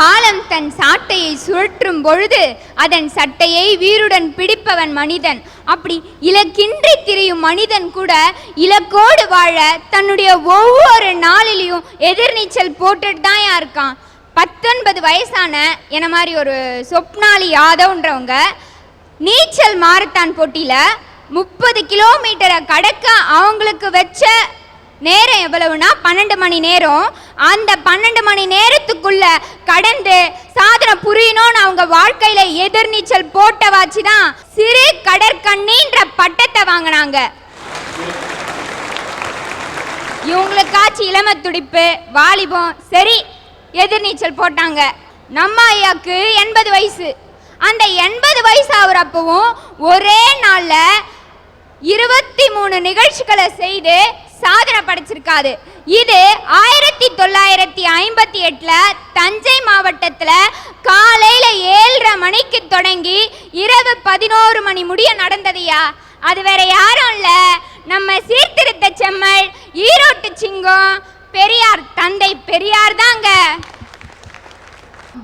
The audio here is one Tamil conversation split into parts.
காலம் தன் சாட்டையை சுழற்றும் பொழுது அதன் சட்டையை வீருடன் பிடிப்பவன் மனிதன். அப்படி இலக்கின்றி திரியும் மனிதன் கூட இலக்கோடு வாழ தன்னுடைய ஒவ்வொரு நாளிலையும் எதிர்நீச்சல் போட்டுட்டு தான் இருக்கான். பத்தொன்பது வயசான என்ன மாதிரி ஒரு சொப்னாலி யாதவ்ன்றவங்க நீச்சல் மாரத்தான் போட்டியில் முப்பது கிலோமீட்டரை கடக்க அவங்களுக்கு வச்ச நேரம் எவ்வளவுனா? பன்னெண்டு மணி நேரம். அந்த பன்னெண்டு மணி நேரத்துக்குள்ள கடந்து சாதனை புரியணும்னு அவங்க வாழ்க்கையில எதிர்நீச்சல் போட்டவாச்சு தான் சிறு கடற்கண்ணின்ற பட்டத்தை வாங்கினாங்க. இவங்களுக்காச்சு இளம துடிப்பு வாலிபம் சரி எதிர்நீச்சல் போட்டாங்க. நம்ம ஐயாக்கு எண்பது வயசு. அந்த எண்பது வயசு ஆகுறப்பவும் ஒரே நாள்ல இருபத்தி மூணு நிகழ்ச்சிகளை செய்து சாதனை படைச்சிருக்காரு. இது ஆயிரத்தி தொள்ளாயிரத்தி ஐம்பத்தி எட்டில் தஞ்சை மாவட்டத்தில் காலையில் ஏழரை மணிக்கு தொடங்கி இரவு பதினோரு மணி முடிய நடந்ததையா அது வேற யாரும் இல்லை. நம்ம சீர்திருத்த செம்மல் ஈரோட்டு சிங்கம் பெரியார் தந்தை பெரியார் தாங்க.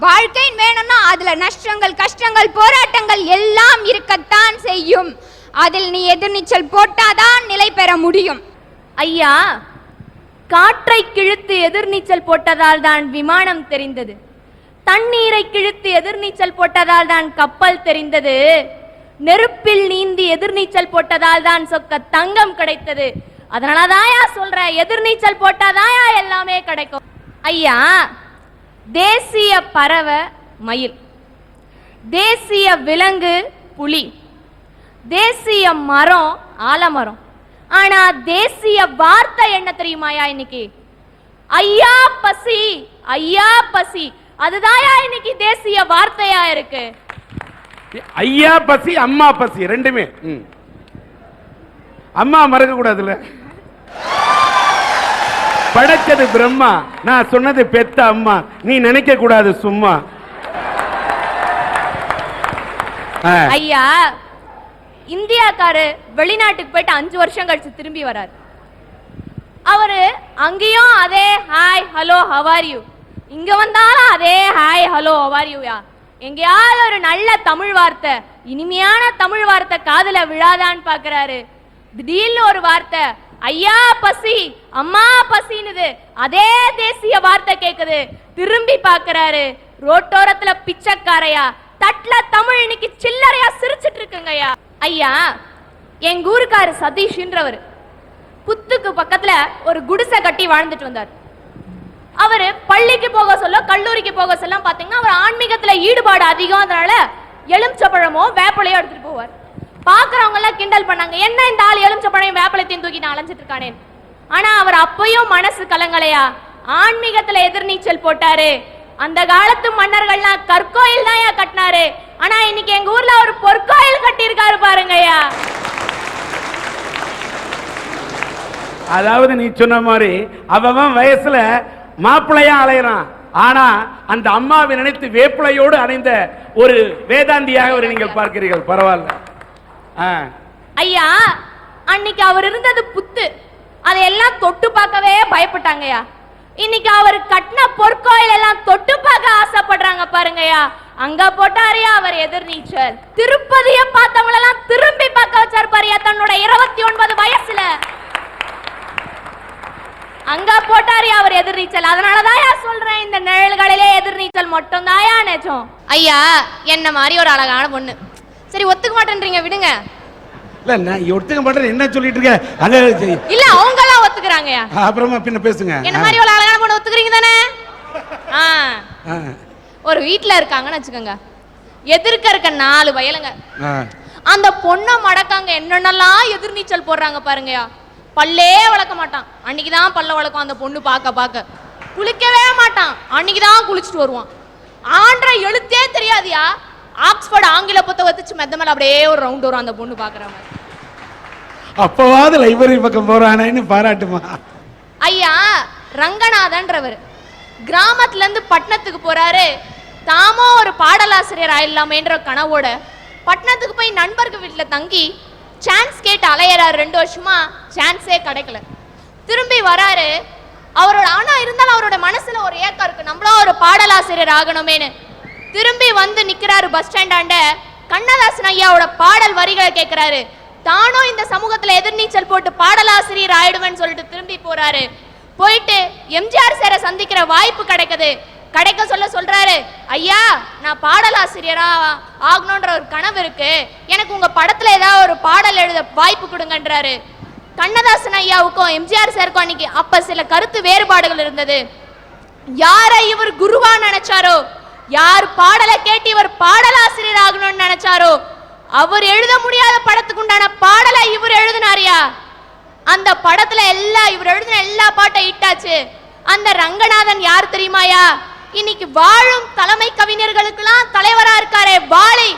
வாழ்க்கைன்னு வேணும்னா அதுல நஷ்டங்கள் கஷ்டங்கள் போராட்டங்கள் எல்லாம் இருக்கத்தான் செய்யும். அதில் நீ எதிர்நீச்சல் போட்டாதான் நிலை பெற முடியும். ஐயா காற்றை கிழித்து எதிர்நீச்சல் போட்டதால் தான் விமானம் தெரிந்தது. தண்ணீரை கிழித்து எதிர்நீச்சல் போட்டதால் தான் கப்பல் தெரிந்தது. நெருப்பில் நீந்தி எதிர்நீச்சல் போட்டதால் தான் சொக்க தங்கம் கிடைத்தது. அதனாலதாயா சொல்ற எதிர்நீச்சல் போட்டாதாயா எல்லாமே கிடைக்கும். ஐயா தேசிய பறவை மயில் தேசிய விலங்கு புலி தேசிய மரம் ஆலமரம் ஆனா தேசிய வார்த்தை என்ன தெரியுமாயா இன்னைக்கு? ஐயா பசி ஐயா பசி. அதுதான்யா இன்னைக்கு தேசிய வார்த்தையா இருக்கு? ஐயா பசி அம்மா பசி ரெண்டுமே. அம்மா மறக்க கூடாதுல்ல படைச்சது பிரம்மா நான் சொன்னது பெத்த அம்மா. நீ நினைக்க கூடாது சும்மா ஐயா இந்தியாக்காரு வெளிநாட்டுக்கு போயிட்டு அஞ்சு வருஷம் கழிச்சு திரும்பி வராரு. அவரு அங்கேயும் அதே ஹாய் ஹலோ ஹவார் யூ இங்க வந்தாலும் அதே ஹாய் ஹலோ ஹவார் யூயா எங்கேயாவது ஒரு நல்ல தமிழ் வார்த்தை இனிமையான தமிழ் வார்த்தை காதுல விழாதான்னு பாக்குறாரு. திடீர்னு ஒரு வார்த்தை ஐயா பசி அம்மா பசின்னுது. அதே தேசிய வார்த்தை கேக்குது. திரும்பி பாக்குறாரு ரோட்டோரத்துல பிச்சைக்காரையா தட்ல தமிழ் இன்னைக்கு சில்லறையா சிரிச்சிட்டு இருக்குங்கய்யா. ஐயா எங்க ஊருக்காரு சதீஷ்ன்றவர். புத்துக்கு பக்கத்துல ஒரு குடிசை கட்டி வாழ்ந்துட்டு வந்தார். அவரு பள்ளிக்கு போக சொல்ல கல்லூரிக்கு போக சொல்ல பாத்தீங்கன்னா அவர் ஆன்மீகத்துல ஈடுபாடு அதிகம் அதனால எலுமிச்சப்பழமோ வேப்பலையோ எடுத்துட்டு போவார். பாக்குறவங்க எல்லாம் கிண்டல் பண்ணாங்க என்ன இந்த ஆள் எலுமிச்சப்பழையும் வேப்பலைத்தையும் தூக்கி நான் அலைஞ்சிட்டு இருக்கானே? ஆனா அவர் அப்பயும் மனசு கலங்கலையா? ஆன்மீகத்துல எதிர்நீச்சல் போட்டாரு. அந்த காலத்து மன்னர்கள்லாம் கற்கோயில் தான் கட்டினாரு. ஆனா இன்னைக்கு எங்க ஊர்ல ஒரு பொற்கோயில் கட்டியிருக்காரு பாருங்கய்யா. அதாவது நீ சொன்ன மாதிரி அவன் வயசுல மாப்பிள்ளையா அலையறான். ஆனா அந்த அம்மாவை நினைத்து வேப்பிலையோடு அணைந்த ஒரு வேதாந்தியாக ஒரு நீங்கள் பார்க்கிறீர்கள். பரவாயில்ல. ஐயா அன்னைக்கு அவர் இருந்தது புத்து. அதையெல்லாம் தொட்டு பார்க்கவே பயப்பட்டாங்கய்யா. இன்னைக்கு அவர் கட்டின பொற்கோயில் எல்லாம் தொட்டு பார்க்க ஆசைப்படுறாங்க பாருங்கய்யா. அங்க போட்டாரியா அவர் எதிர்நீச்சல். திருப்பதிய பார்த்தவங்களெல்லாம் திரும்பி பார்க்க வச்சார் பாரியா தன்னோட இருபத்தி ஒன்பது வயசுல. அங்க போட்டாரியா அவர் எதிர்நீச்சல். அதனாலதான்யா சொல்றேன் இந்த நிழல்களிலே எதிர்நீச்சல் மட்டும் தாயா நிஜம்? ஐயா என்ன மாதிரி ஒரு அழகான பொண்ணு. சரி ஒத்துக்க மாட்டேன்றீங்க விடுங்க. இல்ல நான் ஒருத்தங்க பண்றது என்ன சொல்லிட்டு இருக்க? அங்க. இல்ல அவங்க எல்லாம் ஒத்துக்கிறாங்கயா ஆ, அப்புறமா பின்ன பேசுங்க. என்ன மாதிரி ஒரு அழகான பொண்ணு ஒத்துக்கிறீங்க தானே? ஆ. ஆ, ஒரு வீட்ல இருக்காங்கன்னு வச்சுக்கோங்க. எதிர்க்க இருக்க நாலு வயலுங்க. அந்த பொண்ணை மடக்காங்க என்னென்னலாம் எதிர்நீச்சல் போடுறாங்க பாருங்கயா பல்லே வளர்க்க மாட்டான். அன்னைக்கு தான் பல்ல வளர்க்கும் அந்த பொண்ணு பார்க்க பார்க்க. குளிக்கவே மாட்டான். அன்னைக்கு தான் குளிச்சுட்டு வருவான். ஆண்ட எழுத்தே தெரியாதியா ஆக்ஸ்போர்ட் ஆங்கில புத்தகத்தை வச்சு மெத்த மேல அப்படியே ஒரு ரவுண்ட் வரும் அந்த பொண்ணு பார்க்குற மாதிரி அப்பவாவது லைப்ரரி பக்கம் போறானேன்னு பாராட்டுமா? ஐயா ரங்கநாதன்றவர். கிராமத்துல இருந்து பட்டணத்துக்கு போறாரு. தாமோ ஒரு பாடலாசிரியர் ஆயிடலாமேன்ற கனவோட பட்டணத்துக்கு போய் நண்பர்கள் வீட்டில் தங்கி சான்ஸ் கேட்டு அலையிறாரு. ரெண்டு வருஷமா சான்ஸே கிடைக்கல. திரும்பி வராரு. அவரோட ஆனா இருந்தாலும் அவரோட மனசுல ஒரு ஏக்கம் இருக்கு. நம்மளும் ஒரு பாடலாசிரியர் ஆகணுமேனு திரும்பி வந்து நிக்கிறாரு பஸ் ஸ்டாண்டாண்ட கண்ணதாசன் ஐயாவோட பாடல் வரிகளை கேட்கிறாரு தானும் இந்த சமூகத்துல எதிர்நீச்சல் போட்டு பாடலாசிரியர் ஆயிடுவேன்னு சொல்லிட்டு திரும்பி போறாரு. போயிட்டு எம்ஜிஆர் சாரை சந்திக்கிற வாய்ப்பு கிடைக்குது. கிடைக்க சொல்ல சொல்றாரு ஐயா நான் பாடலாசிரியரா ஆகணுன்ற ஒரு கனவு இருக்கு. எனக்கு உங்க படத்துல ஏதாவது ஒரு பாடல் எழுத வாய்ப்பு கொடுங்கன்றாரு. கண்ணதாசன் ஐயாவுக்கும் எம்ஜிஆர் சாருக்கும் அன்னைக்கு அப்ப சில கருத்து வேறுபாடுகள் இருந்தது. யாரை இவர் குருவா நினைச்சாரோ? யார் பாடலை கேட்டு இவர் பாடலாசிரியர் ஆகணும்னு நினைச்சாரோ? அவர் எழுத முடியாத படத்துக்கு உண்டான பாடலை இவர் எழுதினாரியா? அந்த படத்துல எல்லா இவர் எழுதின எல்லா பாட்டை இட்டாச்சு அந்த ரங்கநாதன் யார் தெரியுமாயா? இன்னைக்கு வாழும் தலைமை கவிஞர்களுக்கெல்லாம் தலைவரா இருக்காரே வாலி.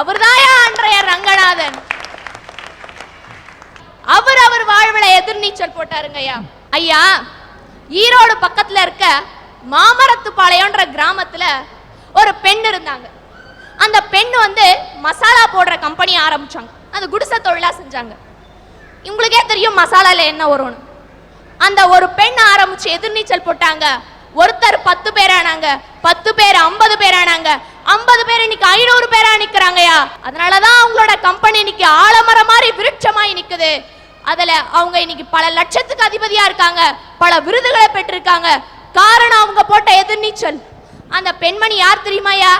அவர்தாயா அன்றைய ரங்கநாதன்? அவர் அவர் வாழ்வுல எதிர்நீச்சல் போட்டாருங்க ஐயா. ஐயா ஈரோடு பக்கத்துல இருக்க மாமரத்துப்பாளையம்ன்ற கிராமத்துல ஒரு பெண் இருந்தாங்க. அந்த பெண் வந்து மசாலா போடுற கம்பெனி ஆரம்பிச்சாங்க. அது குடிசை தொழிலா செஞ்சாங்க. உங்களுக்கே தெரியும் மசாலால என்ன வரும்னு. அந்த ஒரு பெண் ஆரம்பிச்சு எதிர்நீச்சல் போட்டாங்க. ஒருத்தர் பத்து பேர் ஆனாங்க பத்து பேர் ஐம்பது பேரானாங்க ஐம்பது பேர் இன்னைக்கு ஐநூறு பேரா நிக்கிறாங்கயா அதனாலதான் அவங்களோட கம்பெனி இன்னைக்கு ஆலமரம் மாதிரி விருட்சமாய் நிக்குது. அதுல அவங்க இன்னைக்கு பல லட்சத்துக்கு அதிபதியா இருக்காங்க பல விருதுகளை பெற்றிருக்காங்க. காரணம் அவங்க போட்ட எதிர்நீச்சல். அந்த பெண்மணி யார் தெரியுமாயா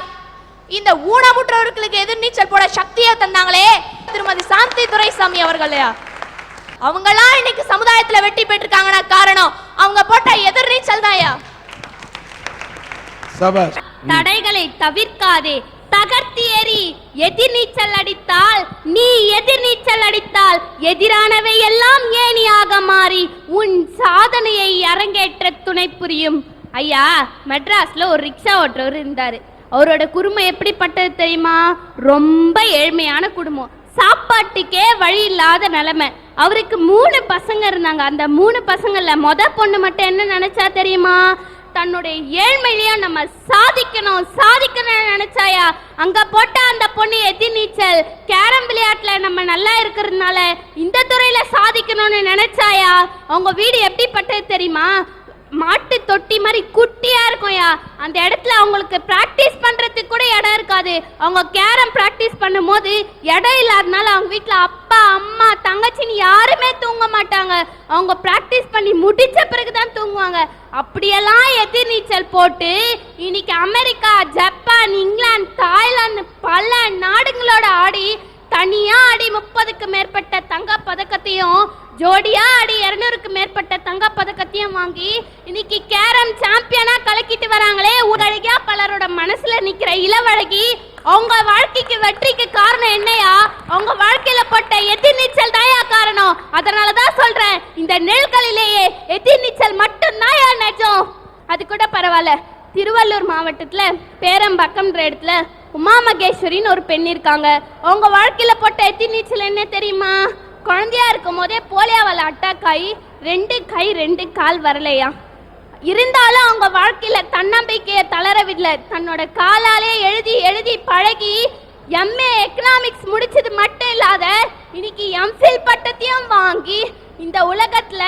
இந்த ஊனமுற்றவர்களுக்கு எதிர்நீச்சல் போட சக்தியை தந்தாங்களே திருமதி சாந்தி துரைசாமி அவர்களையா. அவங்கெல்லாம் இன்னைக்கு சமுதாயத்துல வெட்டி பெற்றிருக்காங்கன்னா காரணம் அவங்க போட்ட எதிர்நீச்சல் தான்யா சபாஷ் தடைகளை தவிர்க்காதே. தகர்த்தி எறி எதிர்நீச்சல் அடித்தால் நீ எதிர்நீச்சல் அடித்தால் எதிரானவை எல்லாம் ஏணியாக மாறி உன் சாதனையை அரங்கேற்ற துணை புரியும். ஐயா மெட்ராஸ்ல ஒரு ரிக்ஷா ஓட்டுறவர் இருந்தாரு. அவரோட குடும்பம் எப்படிப்பட்டது தெரியுமா? ரொம்ப ஏழ்மையான குடும்பம். சாப்பாட்டுக்கே வழி இல்லாத நிலைமை. அவருக்கு மூணு பசங்க இருந்தாங்க. அந்த மூணு பசங்கள்ல மொத பொண்ணு மட்டும் என்ன நினைச்சா தெரியுமா? தன்னுடைய ஏழ்மையிலயும் நம்ம சாதிக்கணும் சாதிக்கணும்னு நினைச்சாயா? அங்க போட்ட அந்த பொண்ணு எதி நீச்சல் கேரம் விளையாட்டுல நம்ம நல்லா இருக்கிறதுனால இந்த துறையில சாதிக்கணும்னு நினைச்சாயா? அவங்க வீடு எப்படிப்பட்டது தெரியுமா? மாட்டு தொட்டி மாதிரி குட்டியா இருக்கும்யா. அந்த இடத்துல அவங்களுக்கு பிராக்டிஸ் பண்றதுக்கு கூட இடம் இருக்காது. அவங்க கேரம் பிராக்டிஸ் பண்ணும்போது இடம் இல்லாதனால அவங்க வீட்டுல அப்பா அம்மா தங்கச்சின்னு யாருமே தூங்க மாட்டாங்க. அவங்க பிராக்டிஸ் பண்ணி முடிச்ச பிறகு தான் தூங்குவாங்க. அப்படியெல்லாம் எதிர்நீச்சல் போட்டு இன்னைக்கு அமெரிக்கா ஜப்பான் இங்கிலாந்து தாய்லாந்து பல நாடுகளோட ஆடி தனியா ஆடி முப்பதுக்கு மேற்பட்ட தங்க பதக்கத்தையும் ஜோடியா ஆடி இருநூறுக்கு மேற்பட்ட தங்க பதக்கத்தையும் வாங்கி இன்னைக்கு கேரம் சாம்பியனா கலக்கிட்டு வராங்களே உடழகியா பலரோட மனசுல நிக்கிற இளவழகி அவங்க வாழ்க்கைக்கு வெற்றிக்கு காரணம் என்னையா? அவங்க வாழ்க்கையில போட்ட எதிர்நீச்சல் தாயா காரணம்? அதனாலதான் சொல்றேன் இந்த நெல்களிலேயே எதிர்நீச்சல் மட்டும்தான் நெஜம். அது கூட பரவாயில்ல. திருவள்ளூர் மாவட்டத்துல பேரம்பக்கம்ன்ற இடத்துல உமா மகேஸ்வரின்னு ஒரு பெண் இருக்காங்க. அவங்க வாழ்க்கையில போட்ட எத்தி நீச்சல் என்ன தெரியுமா? குழந்தையா இருக்கும் போதே போலியாவால் அட்டாக் ஆகி ரெண்டு கை ரெண்டு கால் வரலையா? இருந்தாலும் அவங்க வாழ்க்கையில தன்னம்பிக்கையை தளர விடல தன்னோட காலாலே எழுதி எழுதி பழகி எம்ஏ எக்கனாமிக்ஸ் முடிச்சது மட்டும் இல்லாத இன்னைக்கு எம்ஃபில் பட்டத்தையும் வாங்கி இந்த உலகத்துல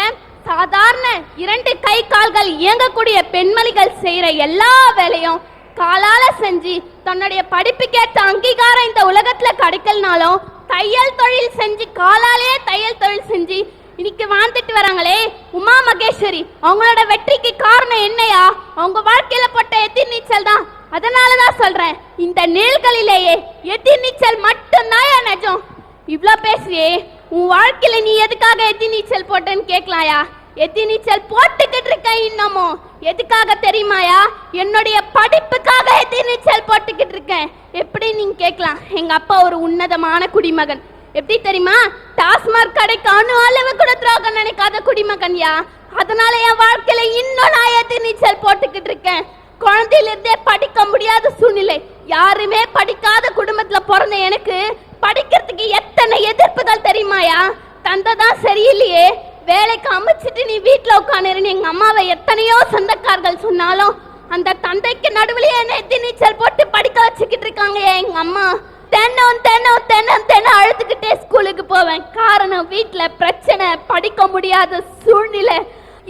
சாதாரண இரண்டு கை கால்கள் இயங்கக்கூடிய பெண்மணிகள் செய்யற எல்லா வேலையும் காலால செஞ்சு தன்னுடைய படிப்புக்கேற்ற அங்கீகாரம் இந்த உலகத்துல கிடைக்கலனாலும் தையல் தொழில் செஞ்சு காலாலேயே தையல் தொழில் செஞ்சு இன்னைக்கு வாழ்ந்துட்டு வராங்களே. உமா மகேஸ்வரி அவங்களோட வெற்றிக்கு காரணம் என்னையா? அவங்க வாழ்க்கையில போட்ட எதிர் நீச்சல் தான். அதனாலதான் சொல்றேன் இந்த நெல்களிலேயே எதிர் நீச்சல் மட்டும்தான் என் நிஜம். இவ்ளோ பேசுறியே உன் வாழ்க்கையில நீ எதுக்காக எத்தி நீச்சல் போட்டேன்னு கேட்கலாயா எத்தி நீச்சல் போட்டுக்கிட்டு இருக்க இன்னமும். எதுக்காக தெரியுமாயா? என்னுடைய படிப்புக்காக எத்தி நீச்சல் போட்டுக்கிட்டு இருக்கேன் எப்படி நீங்க கேட்கலாம். எங்க அப்பா ஒரு உன்னதமான குடிமகன். எப்படி தெரியுமா? டாஸ்மாக் கடைக்கு அணு அளவு கூட துரோகம் நினைக்காத குடிமகன்யா அதனால என் வாழ்க்கையில இன்னும் நான் எத்தி நீச்சல் போட்டுக்கிட்டு இருக்கேன். குழந்தையிலிருந்தே படிக்க முடியாத சூழ்நிலை. யாருமே படிக்காத குடும்பத்துல பிறந்த எனக்கு படிக்கிறதுக்கு எத்தனை எதிர்ப்புகள் தெரியுமாயா தந்தை தான் சரியில்லையே. வேலைக்கு அமைச்சிட்டு நீ வீட்டில் உட்காந்துருன்னு எங்க அம்மாவை எத்தனையோ சொந்தக்காரர்கள் சொன்னாலும் அந்த தந்தைக்கு நடுவுலயே என்ன எத்தி நீச்சல் போட்டு படிக்க வச்சுக்கிட்டு இருக்காங்க எங்க அம்மா. தென்னம் தென்னம் தென்னம் தென்னம் அழுத்துக்கிட்டே ஸ்கூலுக்கு போவேன். காரணம் வீட்டில் பிரச்சனை படிக்க முடியாத சூழ்நிலை.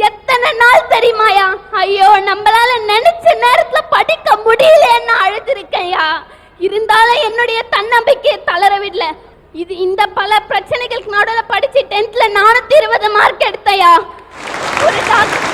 எத்தனை நாள் தெரியுமாயா? ஐயோ நம்மளால நினைச்ச நேரத்துல படிக்க முடியலன்னு அழுதுருக்கையா இருந்தாலும் என்னுடைய தன்னம்பிக்கையை தளர விடல. இது இந்த பல பிரச்சனைகளுக்கு நடுவில் படிச்சு டென்த்ல நானூத்தி இருபது மார்க் எடுத்தையா ஒரு டாக்டர்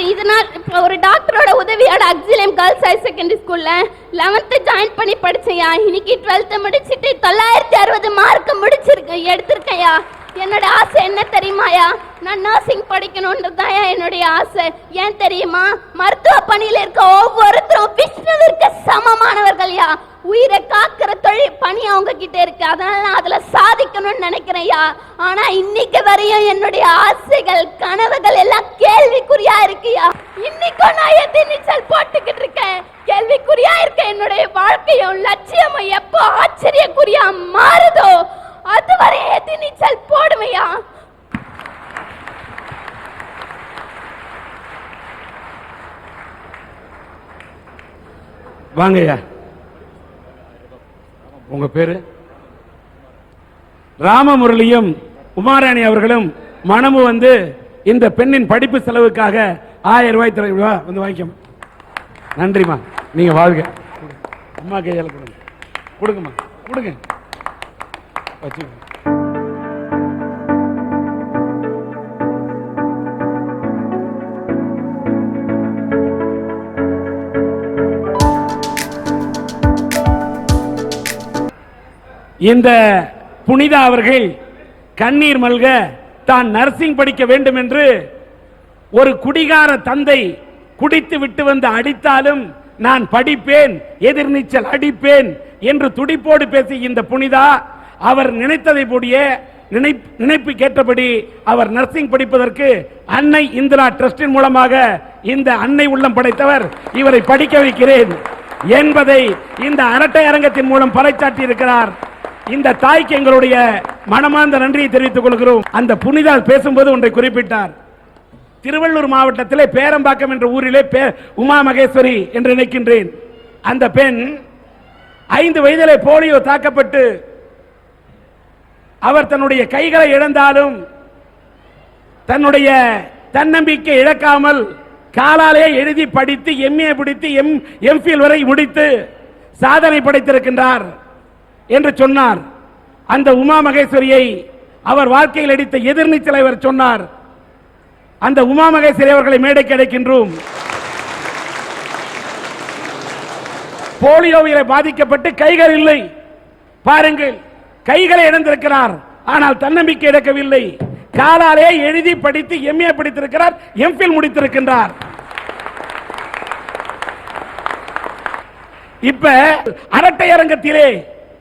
இதனால் இப்போ ஒரு டாக்டரோட உதவியோட அக்ஸிலியம் கேர்ள்ஸ் ஹையர் செகண்டரி ஸ்கூலில் லெவன்த்து ஜாயின் பண்ணி படித்தேயா இன்னைக்கு டுவெல்த்து முடிச்சுட்டு தொள்ளாயிரத்தி அறுபது மார்க் முடிச்சிருக்கு. எடுத்திருக்கையா என்னோட ஆசை என்ன தெரியுமாயா? நான் நர்சிங் படிக்கணுன்றது தான் என்னுடைய ஆசை. ஏன் தெரியுமா? மருத்துவ பணியில் இருக்க ஒவ்வொருத்தரும் விஷ்ணுவிற்கு சமமானவர்கள்யா. உயிரை காக்கிற தொழில் பணி அவங்க கிட்ட இருக்கு. அதனால நான் அதுல சாதிக்கணும்னு நினைக்கிறேன்யா. ஆனா இன்னைக்கு வரையும் என்னுடைய ஆசைகள் கனவுகள் எல்லாம் கேள்விக்குறியா இருக்குயா? இன்னைக்கும் நான் எத்தி நீச்சல் போட்டுக்கிட்டு இருக்கேன். கேள்விக்குறியா இருக்க என்னுடைய வாழ்க்கையும் லட்சியமும் எப்போ ஆச்சரியக்குறியா மாறுதோ அதுவரை எத்தி நீச்சல் போடுமையா? வாங்கய்யா. உங்க பேரு? ராமமுரளியும் உமாராணி அவர்களும் மனமு வந்து இந்த பெண்ணின் படிப்பு செலவுக்காக ஆயிரம் ரூபாய் தர வந்து வாங்கிக்கோமா நன்றிம்மா. நீங்க வாழ்க. அம்மா கையால் கொடுங்க. கொடுங்கம்மா. கொடுங்க. வச்சுக்கோங்க. இந்த புனிதா அவர்கள் கண்ணீர் மல்க தான் நர்சிங் படிக்க வேண்டும் என்று ஒரு குடிகார தந்தை குடித்து விட்டு வந்து அடித்தாலும் நான் படிப்பேன் எதிர்நீச்சல் அடிப்பேன் என்று துடிப்போடு பேசி இந்த புனிதா அவர் நினைத்ததை போடிய நினைப்- கேட்டபடி அவர் நர்சிங் படிப்பதற்கு அன்னை இந்திரா ட்ரஸ்டின் மூலமாக இந்த அன்னை உள்ளம் படைத்தவர் இவரை படிக்க வைக்கிறேன் என்பதை இந்த அரட்டை அரங்கத்தின் மூலம் பறைச்சாட்டி இருக்கிறார். இந்த தாய்க்கு எங்களுடைய மனமார்ந்த நன்றியை தெரிவித்துக் கொள்கிறோம். அந்த புனிதால் பேசும்போது ஒன்றை குறிப்பிட்டார். திருவள்ளூர் மாவட்டத்திலே பேரம்பாக்கம் என்ற ஊரிலே பே- உமா மகேஸ்வரி என்று நினைக்கின்றேன். அந்த பெண் ஐந்து வயதிலே போலியோ தாக்கப்பட்டு அவர் தன்னுடைய கைகளை இழந்தாலும் தன்னுடைய தன்னம்பிக்கை இழக்காமல் காலாலே எழுதி படித்து எம்ஏ பிடித்து எம் எம்ஃபில் வரை முடித்து சாதனை படைத்திருக்கின்றார். என்று சொன்னார். அந்த உமா மகேஸ்வரியை அவர் வாழ்க்கையில் அடித்த எதிர்நீச்சலை அவர் சொன்னார். அந்த உமா மகேஸ்வரி அவர்களை மேடைக்கு கிடைக்கின்றோம் போலியோவிலே பாதிக்கப்பட்டு கைகள் இல்லை. பாருங்கள் கைகளை இழந்திருக்கிறார். ஆனால் தன்னம்பிக்கை இழக்கவில்லை. காலாலே எழுதி படித்து எம்ஏ படித்திருக்கிறார் எம்பில் முடித்திருக்கின்றார். இப்ப அரட்டை அரங்கத்திலே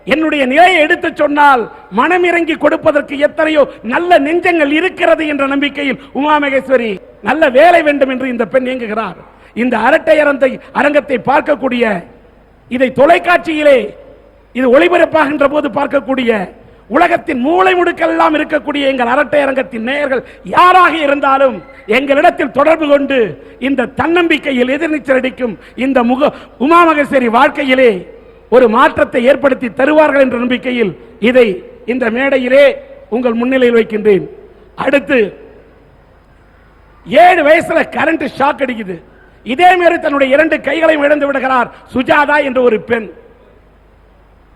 என்னுடைய நிலையை எடுத்து சொன்னால் மனம் இறங்கி கொடுப்பதற்கு எத்தனையோ நல்ல நெஞ்சங்கள் இருக்கிறது என்ற நம்பிக்கையில் உமாமகேஸ்வரி நல்ல வேலை வேண்டும் என்று இந்த பெண் இயங்குகிறார். இந்த அரட்டை அரங்கத்தை அரங்கத்தை பார்க்கக்கூடிய இதை தொலைக்காட்சியிலே இது ஒளிபரப்பாகின்ற போது பார்க்கக்கூடிய உலகத்தின் மூளை முடுக்கெல்லாம் இருக்கக்கூடிய எங்கள் அரட்டை அரங்கத்தின் நேயர்கள் யாராக இருந்தாலும் எங்களிடத்தில் தொடர்பு கொண்டு இந்த தன்னம்பிக்கையில் எதிர்நீச்சல் அடிக்கும் இந்த முக உமாமகேஸ்வரி வாழ்க்கையிலே ஒரு மாற்றத்தை ஏற்படுத்தி தருவார்கள் என்ற நம்பிக்கையில் இதை இந்த மேடையிலே உங்கள் முன்னிலையில் வைக்கின்றேன். அடுத்து ஏழு வயசுல கரண்ட் ஷாக் அடிக்குது. இதே மாதிரி தன்னுடைய இரண்டு கைகளையும் இழந்து விடுகிறார் சுஜாதா என்ற ஒரு பெண்.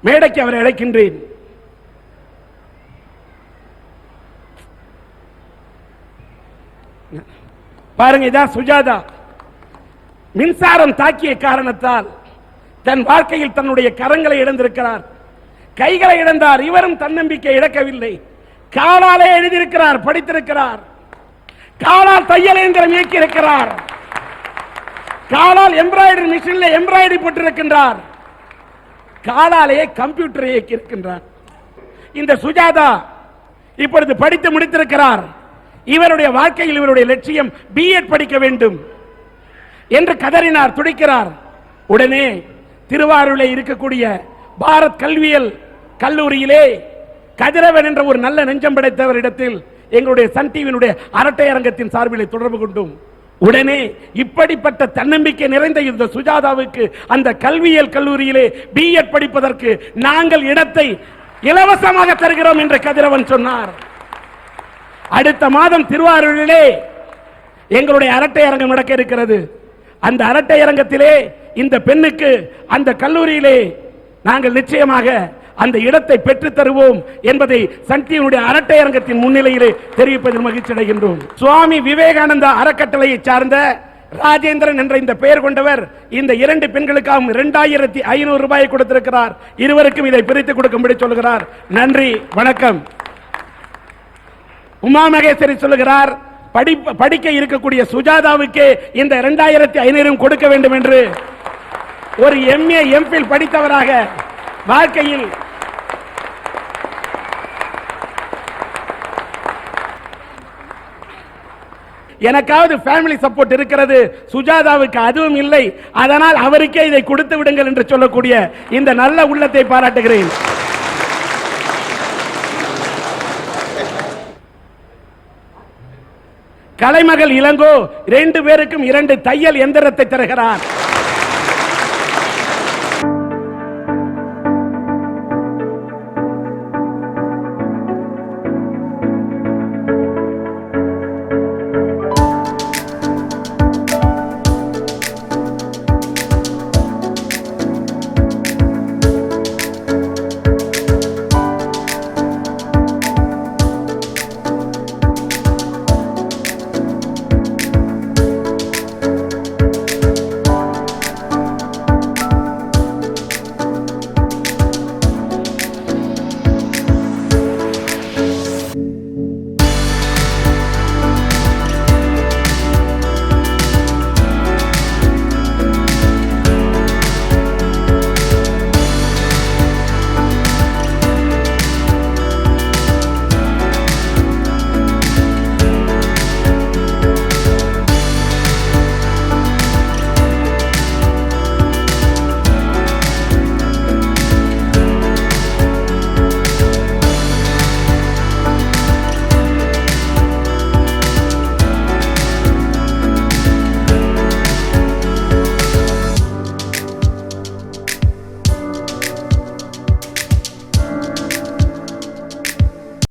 மேடைக்கு அவரை அழைக்கின்றேன். பாருங்க இதான் சுஜாதா. மின்சாரம் தாக்கிய காரணத்தால் தன் வாழ்க்கையில் தன்னுடைய கரங்களை இழந்திருக்கிறார். கைகளை இழந்தார். இவரும் தன்னம்பிக்கை இழக்கவில்லை. காலாலே எழுதியிருக்கிறார் படித்திருக்கிறார். காலால் தையல் இயந்திரம் இயக்கியிருக்கிறார். காலால் எம்ப்ராய்டரி மிஷினில் எம்ப்ராய்டரி போட்டிருக்கின்றார். காலாலேயே கம்ப்யூட்டரை இயக்கியிருக்கின்றார். இந்த சுஜாதா இப்பொழுது படித்து முடித்திருக்கிறார். இவருடைய வாழ்க்கையில் இவருடைய லட்சியம் பிஎட் படிக்க வேண்டும் என்று கதறினார் துடிக்கிறார். உடனே திருவாரூரில் இருக்கக்கூடிய பாரத் கல்வியல் கல்லூரியிலே கதிரவன் என்ற ஒரு நல்ல நெஞ்சம் படைத்தவரிடத்தில் எங்களுடைய சன் டிவியினுடைய அரட்டை அரங்கத்தின் சார்பில் தொடர்பு கொண்டும். உடனே இப்படிப்பட்ட தன்னம்பிக்கை நிறைந்த இந்த சுஜாதாவுக்கு அந்த கல்வியியல் கல்லூரியிலே பிஎட் படிப்பதற்கு நாங்கள் இடத்தை இலவசமாக தருகிறோம் என்று கதிரவன் சொன்னார். அடுத்த மாதம் திருவாரூரிலே எங்களுடைய அரட்டை அரங்கம் நடக்க இருக்கிறது. அந்த அரட்டை அரங்கத்திலே இந்த பெண்ணுக்கு அந்த கல்லூரியிலே நாங்கள் நிச்சயமாக அந்த இடத்தை பெற்று தருவோம் என்பதை சக்தியினுடைய அரட்டை அரங்கத்தின் முன்னிலையிலே தெரிவிப்பதில் மகிழ்ச்சி அடைகின்றோம். சுவாமி விவேகானந்தா அறக்கட்டளையை சார்ந்த ராஜேந்திரன் என்ற இந்த பெயர் கொண்டவர் இந்த இரண்டு பெண்களுக்காகவும் இரண்டாயிரத்தி ஐநூறு ரூபாய் கொடுத்திருக்கிறார். இருவருக்கும் இதை பிரித்து கொடுக்கும்படி சொல்கிறார். நன்றி வணக்கம். உமா மகேஸ்வரி சொல்லுகிறார் படி படிக்க இருக்கக்கூடிய சுஜாதாவுக்கு இந்த இரண்டாயிரத்தி ஐநூறு கொடுக்க வேண்டும் என்று ஒரு எம்ஏ எம்பில் படித்தவராக வாழ்க்கையில் எனக்காவது ஃபேமிலி சப்போர்ட் இருக்கிறது. சுஜாதாவுக்கு அதுவும் இல்லை. அதனால் அவருக்கே இதை கொடுத்து விடுங்கள் என்று சொல்லக்கூடிய இந்த நல்ல உள்ளத்தை பாராட்டுகிறேன். கலைமகள் இளங்கோ ரெண்டு பேருக்கும் இரண்டு தையல் எந்திரத்தை தருகிறார்.